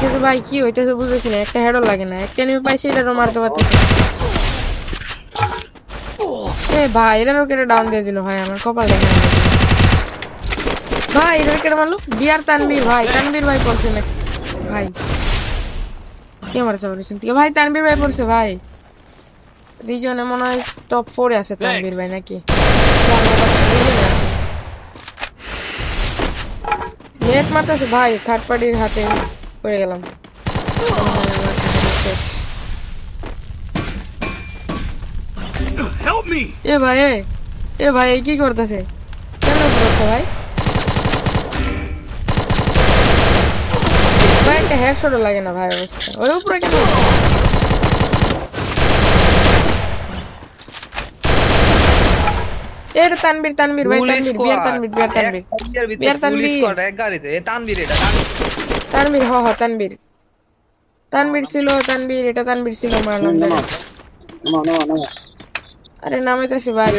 আজকে ভাই, কি হইতেছে বুঝতেছি না, একটা হেডও লাগে না। একটা এনিমি পাইছি, এটারও মারতে পারতেছি এ ভাই, এটারও কেটে ডাউন দিয়ে দিল ভাই, আমার কপাল দেখে। ভাই এটার কেটে মারলো? বিয়ার তানবীর ভাই তানবীর ভাই পড়ছে ম্যাচ ভাই, কে মারছে বলেছেন থেকে? ভাই, তানবীর ভাই পড়ছে, ভাই। রিজনে মনে হয় টপ ফোরে আছে তানবীর ভাই নাকি? নেট মারতেছে, ভাই থার্ড পার্টির হাতে। পড়ে গেলাম এ ভাই এ ভাই কি করতেছে কেন করতে ভাই ভাই একটা হেডশটও লাগে না ভাই অবস্থা ওর উপরে কেন এটা তানবীর তানবীর ভাই তানবীর বিয়ার তানবীর বিয়ার তানবীর বিয়ার তানবীর এক গাড়িতে এ তানবীর এটা তানবীর। তানবীর হ হ তানবীর তানবীর ছিল তানবীর এটা তানবীর ছিল মারলাম। নামা নামা নামা আরে নামাইতেছি ভাই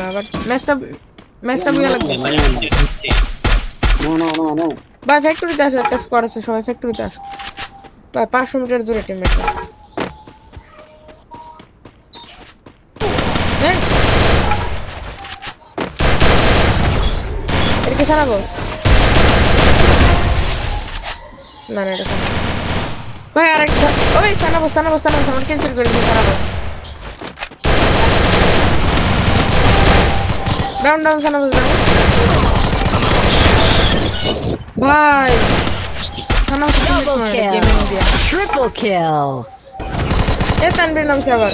না বাট ম্যাচটা ম্যাচটা বুঝা লাগবে নামা নামা নামা নামা ভাই ফ্যাক্টরিতে আসো একটা স্কোয়াড আছে সবাই ফ্যাক্টরিতে আসো ভাই পাঁচশো মিটার দূরে টিমমেট এটা কি সানা বস না না এটা সানা বস ভাই আরেকটা ওই সানা বস সানা বস সানা বস আমার ক্যান্সেল করে দিয়েছে Sana boss down down Sana boss down ভাই সানা বস Double গেমিং দিয়া kill. Triple kill. এ তানবীর নামছে আবার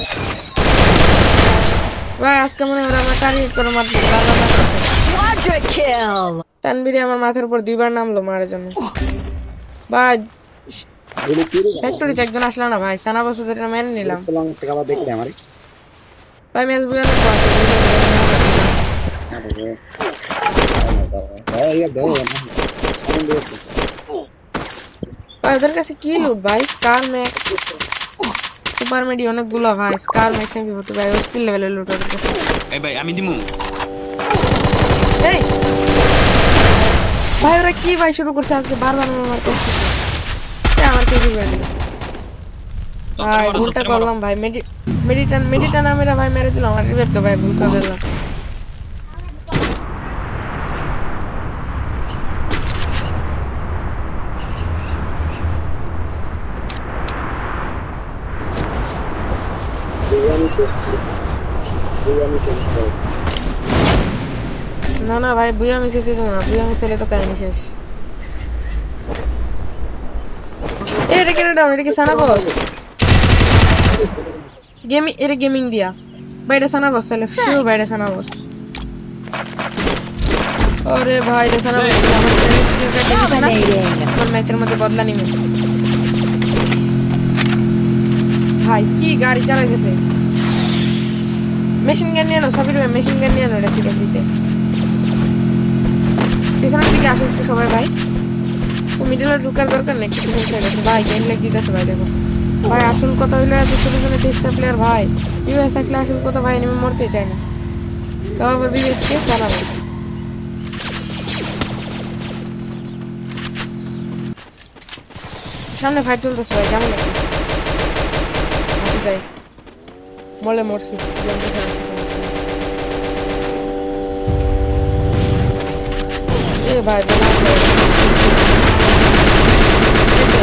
ভাই আজকে মনে হয় আমার টার্গেট করে মারতেছে বারবার kill. তানবীরে আমার মাথার উপর দুইবার নামলো মারার জন্য ভাই ফ্যাক্টরিতে একজন আসলো না ভাই সানা বসে যেটা মেরে নিলাম। ভাই ম্যাচ বুঝালে এই ইয়া দাও ভাই ওদের কাছে কি লুট ভাই? স্কার ম্যাক্স সুপার মেডি অনেকগুলো ভাই স্কার ম্যাক্স এমপি ফোর্টি ভাই অস্থির লেভেলের লুট ওদের কাছে। এই ভাই আমি দিমু। এই! ভাই ওরা কি ভাই শুরু করছে আজকে? বারবার আমার আমার কেজি করে দিল? ভাই ভুলটা করলাম ভাই। মেডি মেডিটান মেডিটান আমেরা ভাই মেরে দিলাম। আর রিভাইভ তো ভাই ভুল করে দিলাম না না, ভাই, বুয়া মিশে দিত না, বুয়া মিশালে তো কাহিনি শেষ। এটা কেটে ডাউন এটা কি সানা বস গেমিং, এটা গেমিং দিয়া। এটা সানা বস তাহলে শিওর এটা সানা বস আরে ভাই, এটা সানা বস আমার ম্যাচের মধ্যে বদলা নিবে। ভাই, কি গাড়ি চালাইতেছে? মেশিন গান নিয়ে আনো সাবির ভাই মেশিন গান নিয়ে আনো এটা দিতে পিছনের দিকে আসো একটু সবাই, ভাই। তো মিডলে ঢুকার দরকার নেই, একটু পিছন সাইডে ভাই গেম লেগ দিতেছে, ভাই, দেখো। ভাই, আসল কথা হইল ছোট ছোট তেইশটা প্লেয়ার ভাই। বিবেস থাকলে আসল কথা, ভাই নেমে মরতে চাই না। তবে আবার বিবেস কে সারা সামনে ফাইট চলতেছে, ভাই, কেমন আসি তাই। মলে মরছি এ ভাই বলা ভাই। এই তো,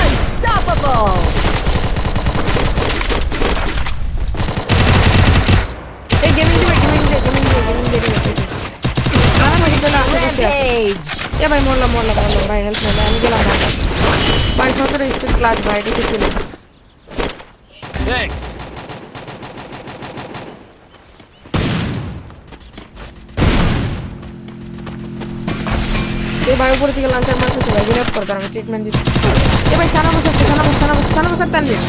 Unstoppable. এই গেমিং দিবে গেমিং দিয়ে গেমিং দিয়ে গেমিং দিয়ে দিবে আমার মাঝে তো না আশেপাশে আছে Rampage. এ ভাই মরলাম মরলাম মরলাম ভাই হেল্প নেই ভাই আমি গেলাম ভাই ভাই সতেরো স্পিড ক্লাস ভাই এটা কি ছিল থ্যাঙ্কস এই ভাই উপরে থেকে লাঞ্চার মারতেছে ভাই রিলাপ কর আমি ট্রিটমেন্ট দিচ্ছি। এ ভাই সানা বসে আছে সানা বসে সানা বসে সানা বসে তানবীর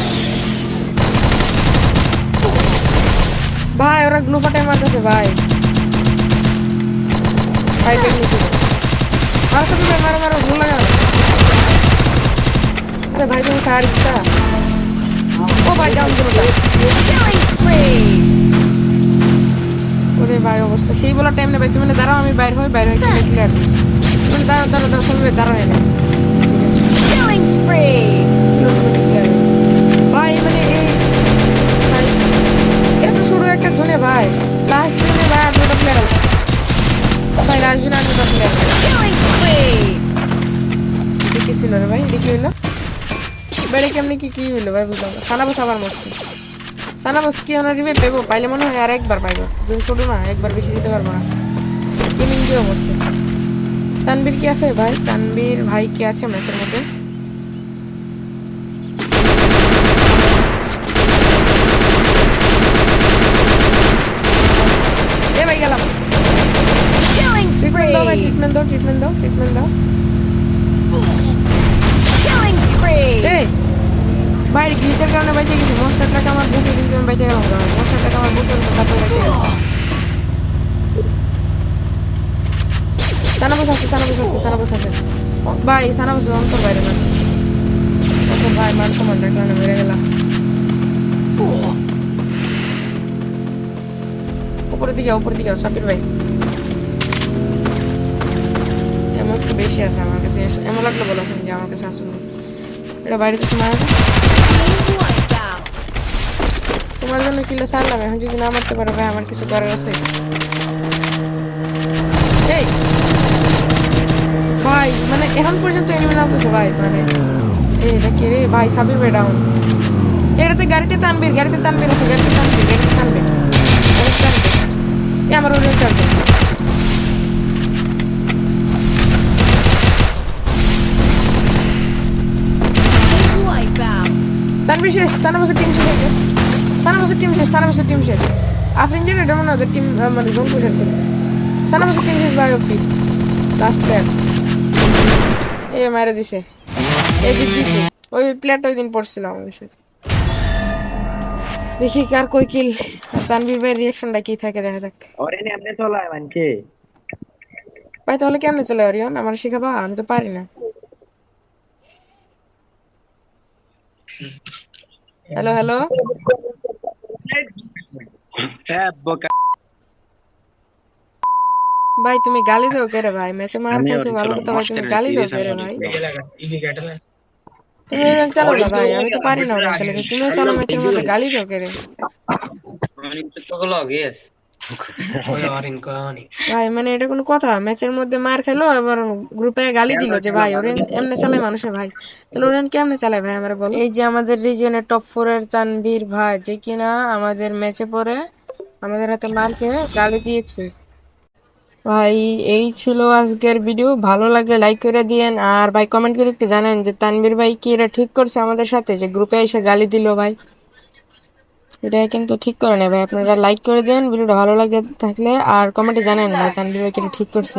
ভাই, ওরা গ্লু ফাটাই মারতেছে, ভাই। ভাই টেকনিক মারো সব ভাই, মারো মারো, ভুল লাগা আরে ভাই, তুমি ফায়ার দিচ্ছা ও ভাই ডাউন করো ওরে ভাই, অবস্থা। সেই বলার টাইম নেই ভাই, তুমি দাঁড়াও, আমি বাইরে হই, বাইরে কিনে ক্লিয়ার তুমি দাঁড়াও দাঁড়াও দাঁড়াও সবাই দাঁড়াও এনে Killing spree. ভাই মানে এই এত শুরু একটা জোনে ভাই লাস্ট জোনে ভাই আর দুটো প্লেয়ার ভাই লাস্ট জোনে আর দুটো প্লেয়ার Killing spree. কি ছিল রে ভাই কি হইল বেড়ে কেমনি কি কি হইল ভাই বুঝলাম না। সানাবস আবার মরছে সানাবস কি ওনার রিভে পেবো পাইলে মনে হয় আর একবার পাইবো যদি ছোট না একবার বেশি দিতে পারব না গেমিং দিয়েও মরছে তানবীর কি আছে? ভাই তানবীর ভাই কি আছে ম্যাচের মধ্যে? এ ভাই গেলাম। ট্রিটমেন্ট দাও ভাই ট্রিটমেন্ট দাও ট্রিটমেন্ট দাও ট্রিটমেন্ট দাও। ভাই গ্লিচের কারণে বেঁচে গেছি। মশলার টাকা আমার বুকে কিন্তু আমি বেঁচে গেলাম। আমার বুকে কিন্তু তারপর বেঁচে গেলাম। সানাবস আছে সানাবস আছে সানাবস আছে ভাই সানাবস অন্তর বাইরে মারছে অন্তর ভাই মান সমান রাখলাম না মেরে গেলাম উপরের দিকে উপরের দিকে সাবির ভাই এমন একটু বেশি আছে আমার কাছে এমন লাগল বলেছেন যে আমার কাছে আসুন এটা বাইরে তো আছে তোমার জন্য কিলো সারলাম এখন যদি না মারতে পারো ভাই আমার কিছু করার আছে এই ভাই মানে এখন পর্যন্ত এনিমি নামতেছে, ভাই মানে। এটা কে রে? ভাই, সাবির ভাই ডাউন এটাতে গাড়িতে টানবির গাড়িতে টানবির আছে গাড়িতে টানবির গাড়িতে টানবির গাড়িতে টানবির এ, আমার ওরে চার্জ তানবির শেষ সানাবাসের টিম শেষ গেছে। সানাবাসের টিম শেষ সানাবাসের টিম শেষ। আফরিন জেন এটা মনে হয় টিম মানে জোন পুষের ছিল সানাবাসের টিম শেষ, ভাই, অব্দি। লাস্ট প্লেয়ার এ মারা দিছে। এই যে দীপু ওই প্লেয়ারটা ওই দিন পড়ছিল আমাদের সাথে। দেখি কার কই কিল তানভীর ভাইয়ের রিয়াকশনটা কি থাকে দেখা যাক। ওরে নে এমনি চলায় মানছে ভাই তাহলে কেমনে চলে অরিয়ন? আমার শেখাবা? আমি তো পারি না। হ্যালো হ্যালো হ্যাঁ ভাই তুমি গালি দাও কে রে ভাই। ম্যাচে মার খাইছো ভালো কথা ভাই তুমি গালি দাও serious কে রে আমি ভাই তুমি ওরকম চালো না ভাই আমি তো পারি না ওরকম খেলে তুমিও চলো ম্যাচের মধ্যে গালি দাও কে রে ভাই মানে এটা কোনো কথা ম্যাচের মধ্যে মার খেলো এবার গ্রুপে গালি দিল যে ভাই ওরে এমনি চালায় মানুষে ভাই। তাহলে ওরেন কেমনে চালায় ভাই আমরা বলো? এই যে আমাদের রিজিয়নের টপ ফোর এর তানভীর ভাই যে কিনা আমাদের ম্যাচে পরে আমাদের হাতে মার খেয়ে গালি দিয়েছে। ভাই, এই ছিল আজকের ভিডিও ভালো লাগলে লাইক করে দিয়েন। আর ভাই কমেন্ট করে একটু জানেন যে তানবীর ভাই কি এটা ঠিক করছে আমাদের সাথে? যে গ্রুপে এসে গালি দিল ভাই। এটা কিন্তু ঠিক করে নেই ভাই। আপনারা লাইক করে দেন ভিডিওটা ভালো লাগে থাকলে। আর কমেন্টে জানেন ভাই তানবীর ভাই কি এটা ঠিক করছে।